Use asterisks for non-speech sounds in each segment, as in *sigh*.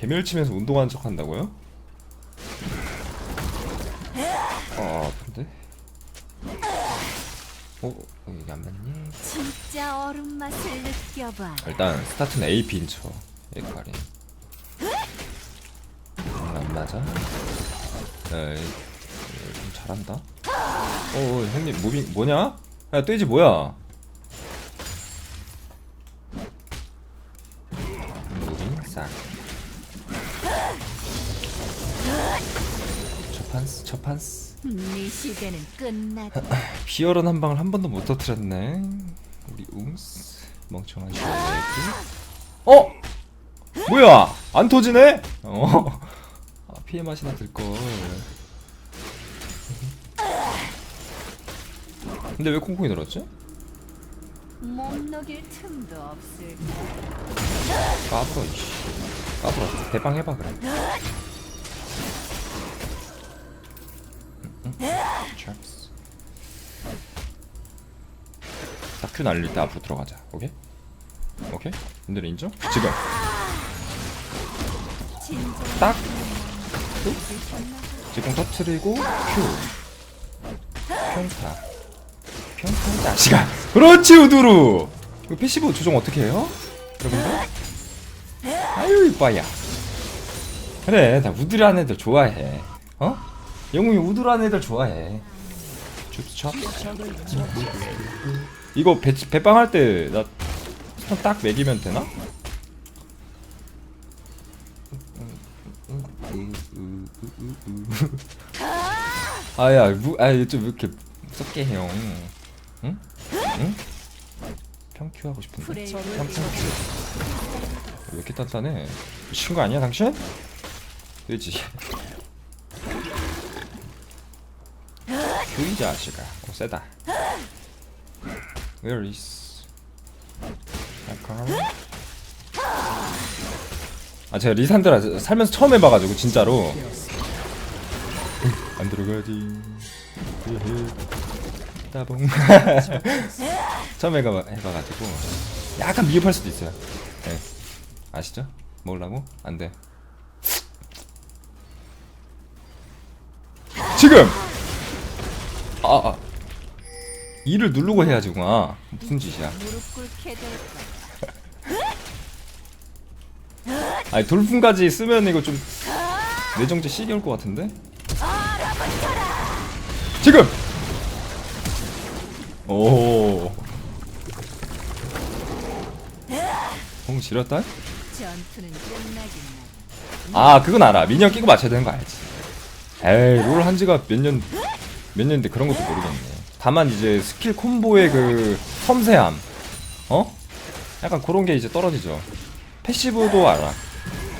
개멸치면서 운동하는 척 한다고요? 아 아픈데? 어? 어 이게 안 맞니? 진짜 얼음 맛을 느껴봐. 일단 스타트는 AP 인쳐 에카리 음, 안 맞아? 에이 좀 잘한다 어 어, 형님 무빙 뭐냐? 야 돼지 뭐야? 무빙 싹 첫판스 첫판스 네 시대는 끝났다. 피어런 한 방을 한 번도 못 터뜨렸네. 우리 웅스 멍청한 슈레이크. 어? 뭐야? 안 터지네? 어. 아, 피해 맛이나 들 걸. 근데 왜 콩콩이 늘었지? 몸 녹일 틈도 없을 까불어 이씨. 까불어. 대방 해봐 그래. 찹스. 다큐 날릴 때 앞으로 들어가자. 오케이? 오케이? 근데 인정? 지금 딱 지금 터트리고 큐 평타 평타 자식아 그렇지 우두루 이거 패시브 조정 어떻게 해요? 여러분들? 아유 이뻐야 그래 나 우두라는 애들 좋아해 어? 영웅이 우두라는 애들 좋아해 줍쳐 이거 배, 배빵 할 때나 딱 매기면 되나? 아야 무, 아좀 이렇게 무섭게 해요 응? 응? 평큐 하고 싶은데 평평큐 왜 이렇게 단단해 미친 거 아니야 당신? 그지 규이 자식아 어 세다 Where is 아 제가 리산드라 살면서 처음 해봐가지고 진짜로 안 들어가지 헤헤. 따봉 *laughs* 처음 해가, 해봐가지고 약간 미흡할 수도 있어요 네. 아시죠? 먹으려고? 안돼 지금! 아, 아. 이를 누르고 해야지구나 무슨 짓이야. 아니 돌풍까지 쓰면 이거 좀 내정제 시기 올것 같은데? 지금! 오. 홍 지렸다? 아 그건 알아 미니언 끼고 맞춰야 되는 거 알지 에이 롤 한지가 몇 년 몇 년인데 그런 것도 모르겠네 다만 이제 스킬 콤보의 그 섬세함 어? 약간 그런 게 이제 떨어지죠 패시브도 알아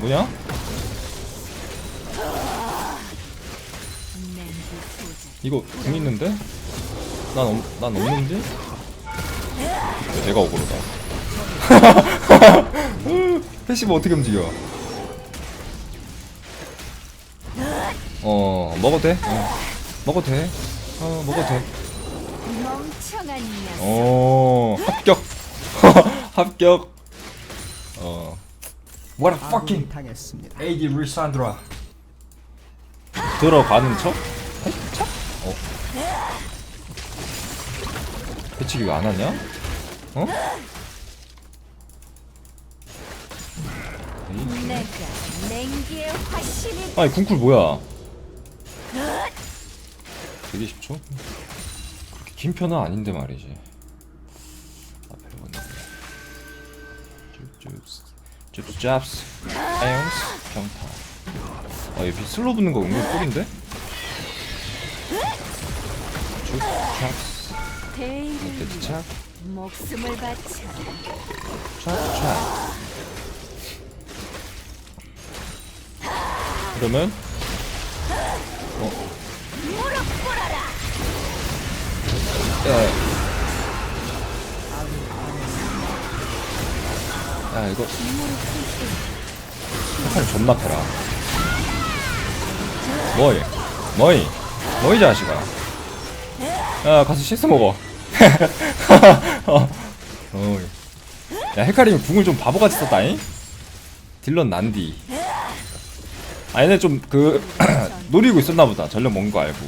뭐냐? 이거 궁 있는데? 난, 없, 난 없는데? 내가 억울하다 *laughs* 패시브 어떻게 움직여 어 먹어도 돼? 어. 먹어도 돼? 어 먹어도 돼 멍청한 녀석. 어 합격 *laughs* 합격 어 What a fucking 당했습니다. AD 리산드라 들어가는 척? 척? 어 배치기 왜 안 하냐? 어? 에이, 내가 냉기의 화신이 아니 궁쿨 뭐야 되게 쉽죠? 그렇게 긴 편은 아닌데 말이지 앞에 보는 쭈쭈 쭈쭈잡스 에용스 평타 아 여기 슬로 붙는 거 은근 꿀인데? 대의를 데드착 목숨을 바쳐. 촥촥 그러면 어? 야, 야 이거. 한판 존나 패라. 뭐이 뭐이 뭐이 자식아? 야 가서 씻어 먹어. *laughs* 어. 야 헤카림이 궁을 좀 바보같이 썼다잉? 딜런 난디. 아 얘네 좀 그 *clears throat* 노리고 있었나 보다. 전력 먹은 거 알고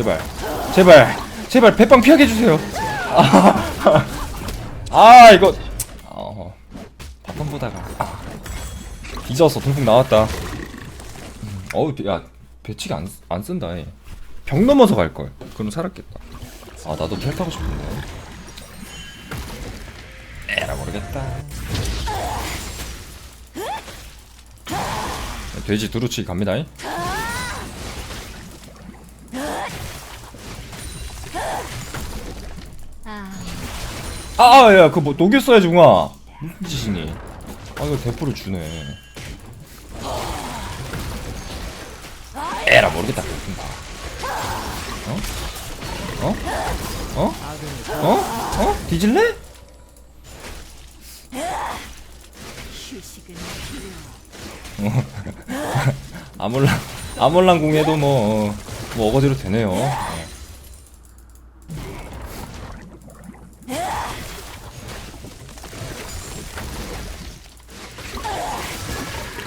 제발. 제발. 제발 배빵 피하게 해주세요. 아, 아 이거. 어 바텀 보다가. 아, 뒤졌어 동풍 나왔다. 음, 어우 야 배치기 안, 안 쓴다 얘. 벽 넘어서 갈걸. 그럼 살았겠다. 아 나도 텔 타고 싶은데. 에라 모르겠다. 돼지 두루치기 갑니다 잉. 아, 야, 그뭐 녹였어야지, 웅아. 무슨 짓이니? 아, 이거 대포를 주네. 에라, 모르겠다. 어? 어? 어? 어? 어? 뒤질래? 아몰랑, *laughs* 아몰랑 공해도 뭐, 어, 뭐 어거지로 되네요.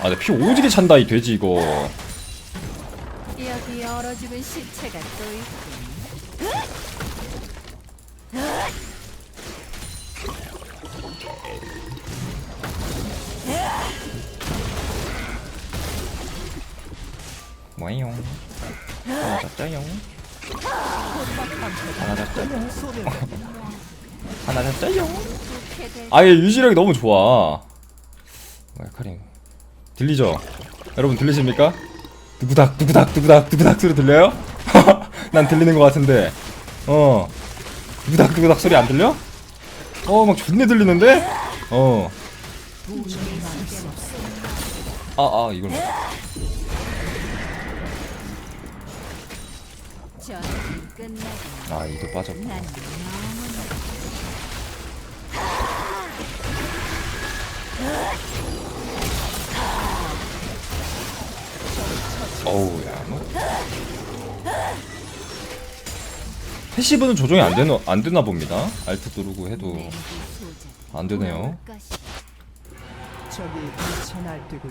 어. 아, 내피 오지게 찬다, 이 돼지, 이거. 여기 얼어 죽은 시체가 또 있군. 뭐예요? 하나 잡자요. 하나 잡자요. 하나 잡자요. 아예 유지력이 너무 좋아. 뭐야 카링 들리죠? 여러분 들리십니까? 두구닥 두구닥 두구닥 두구닥 소리 들려요? *laughs* 난 들리는 것 같은데. 어. 두구닥 두구닥 소리 안 들려? 어막 존내 들리는데? 어. 아아 이걸 뭐. 전이 끝나긴 아 이도 빠졌고. 어우 야 뭐. 패시브는 조정이 안 되나 안 되나 봅니다. 알트 누르고 해도. 안 되네요.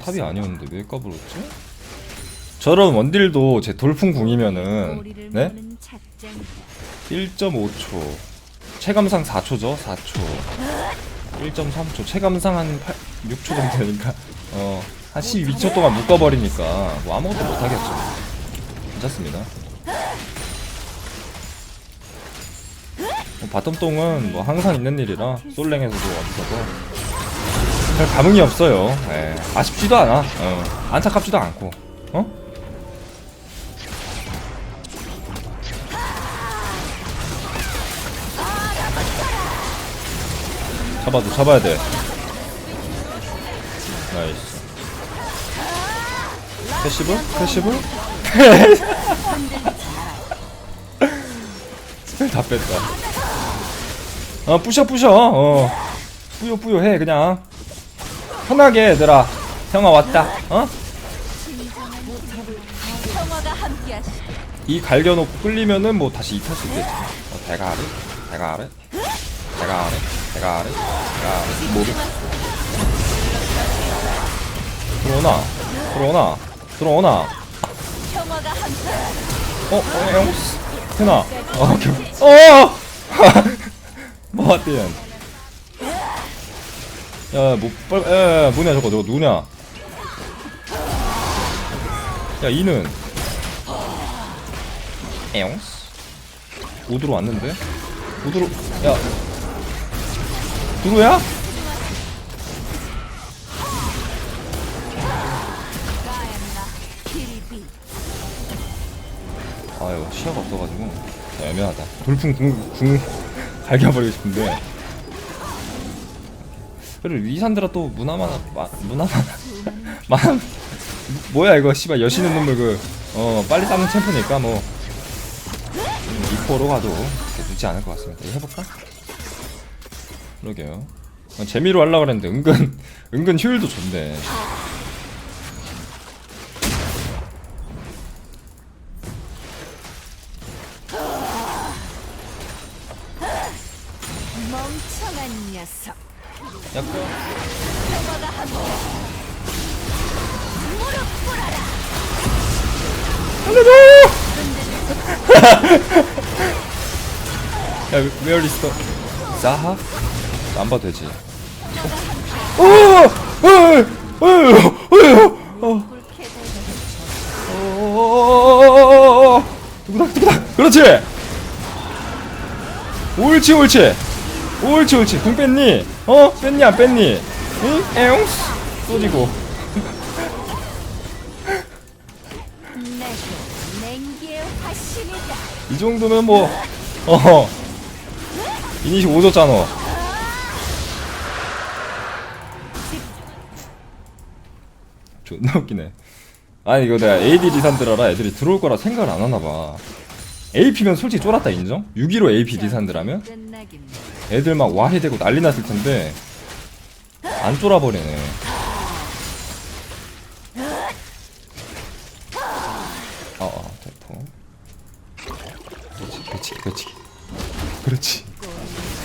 탑이. 아니었는데 왜 까불었지? 저런 원딜도 제 돌풍 궁이면은 네? 무는 작전이다. 1.5초 체감상 4초죠 4초 1.3초 체감상 한 8, 6초 정도 되니까 어 한 12초 동안 묶어버리니까 뭐 아무것도 못하겠죠. 괜찮습니다. 뭐 바텀똥은 뭐 항상 있는 일이라 솔랭에서도 어디서도 별 감흥이 없어요. 예, 아쉽지도 않아. 어, 안타깝지도 않고. 어? 잡아도 잡아야 돼. 나이스. 패시브? 패시브? *laughs* 스펠 다 뺐다. 어, 부셔, 부셔. 어. 뿌요, 뿌요 해, 그냥. 편하게, 얘들아. 형아 왔다. 어? 이 갈겨놓고 끌리면은 뭐 다시 이탈 수 있겠지. 어, 대가리? 대가리? 대가리? 대가리? 대가리? 뭐를? 들어오나? 들어오나? 들어오나? 어? 어? 형? 해나? 어? 오케이. 어! *laughs* 뭐 어때요? 야, 뭐, 빨, 야, 야, 뭐냐, 저거, 저거, 누구냐? 야, 이는. 에용? 우드로 왔는데? 우드로, 야. 두루야? 아유, 시야가 없어가지고. 야, 애매하다. 돌풍 궁, 궁, 갈겨버리고 싶은데. 그리고 위산드라 또 문화만, 마, 문화만, *laughs* 만, 뭐야, 이거, 씨발, 여신의 눈물 그, 어, 빨리 쌓는 챔프니까 뭐. 음, 2포로 가도 늦지 않을 것 같습니다. 이거 해볼까? 그러게요. 어, 재미로 하려고 그랬는데 은근 은근 효율도 좋네 약간 야 웨어리스터 사하? 안 봐도 되지 어! 어! 어! 어! 어! 꿀캐 어! 누구다 누구다 그렇지 옳지 옳지 옳지 옳지 공 뺐니? 어? 뺐니 안 뺐니? 응? 에옹 쏘지고. 이 정도면 뭐 어. 이니시 오졌잖아. 존나 웃기네. 아니 이거 내가 AD 리산드라라 애들이 들어올 거라 생각을 안 하나 봐. AP면 솔직히 쫄았다 인정? 6.15 AP 리산드라면 끝나긴 애들 막 와해되고 난리 났을 텐데 안 쫄아버리네. 어어 대포. 그렇지 그렇지 그렇지 그렇지.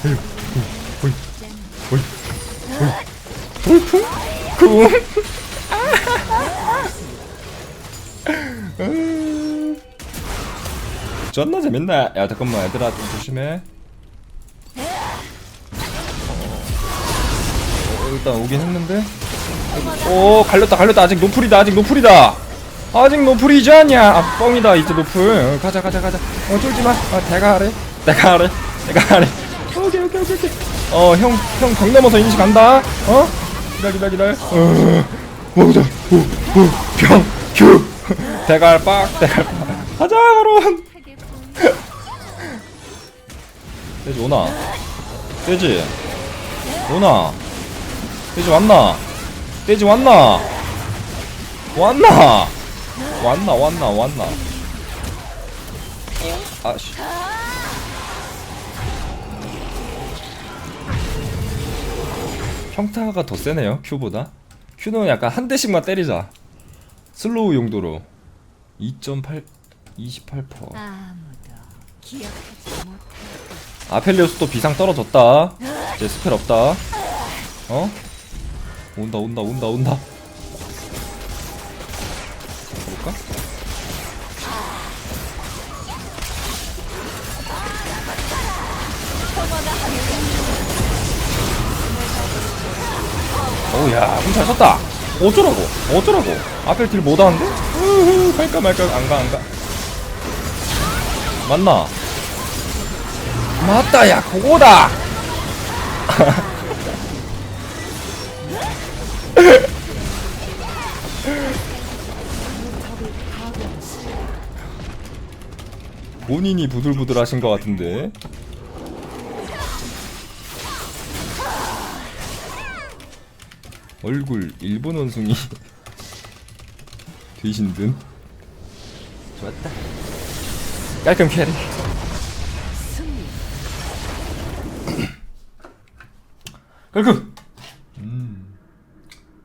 호이 호이 호이 호이 쿵 쿵. 존나 재밌네. 야 잠깐만 얘들아 좀 조심해. 어, 일단 오긴 했는데. 오 갈렸다 갈렸다 아직 노플이다 아직 노플이다. 아직 노플이지 않냐? 아 뻥이다 이제 노플. 어, 가자 가자 가자. 어 쫄지 마. 아 내가 하래. 내가 하래. 내가 하래. 오케이 오케이 오케이 오케이. 어형형벽 넘어서 인식 간다. 어? 기다 기다 기다. 어. 먹자. 오오병 규. 대갈 빡 대갈 빡. 가자 보이. *laughs* 돼지 오나? 돼지 오나? 돼지 왔나? 돼지 왔나? 왔나? 왔나 왔나 왔나? 아씨 평타가 더 세네요 Q보다 Q는 약간 한 대씩만 때리자 슬로우 용도로 2.8 28% 아펠리오스 또 비상 떨어졌다. 이제 스펠 없다. 어? 온다 온다 온다 온다. 볼까? 오야 공잘 썼다. 어쩌라고? 어쩌라고? 아펠 딜 못하는데? 으흐, 갈까 말까 안가 안가. 맞나? 맞다 야 그거다! *laughs* 본인이 부들부들 하신 것 같은데. 얼굴 일본 원숭이 *laughs* 되신 듯 좋았다 깔끔 캐리. *clears throat* 깔끔! 음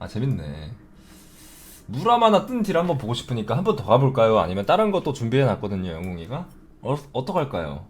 아 재밌네. 무람 하나 뜬 딜 한번 보고 싶으니까 한 번 더 가볼까요? 아니면 다른 것도 준비해 놨거든요 영웅이가? 어, 어떡할까요?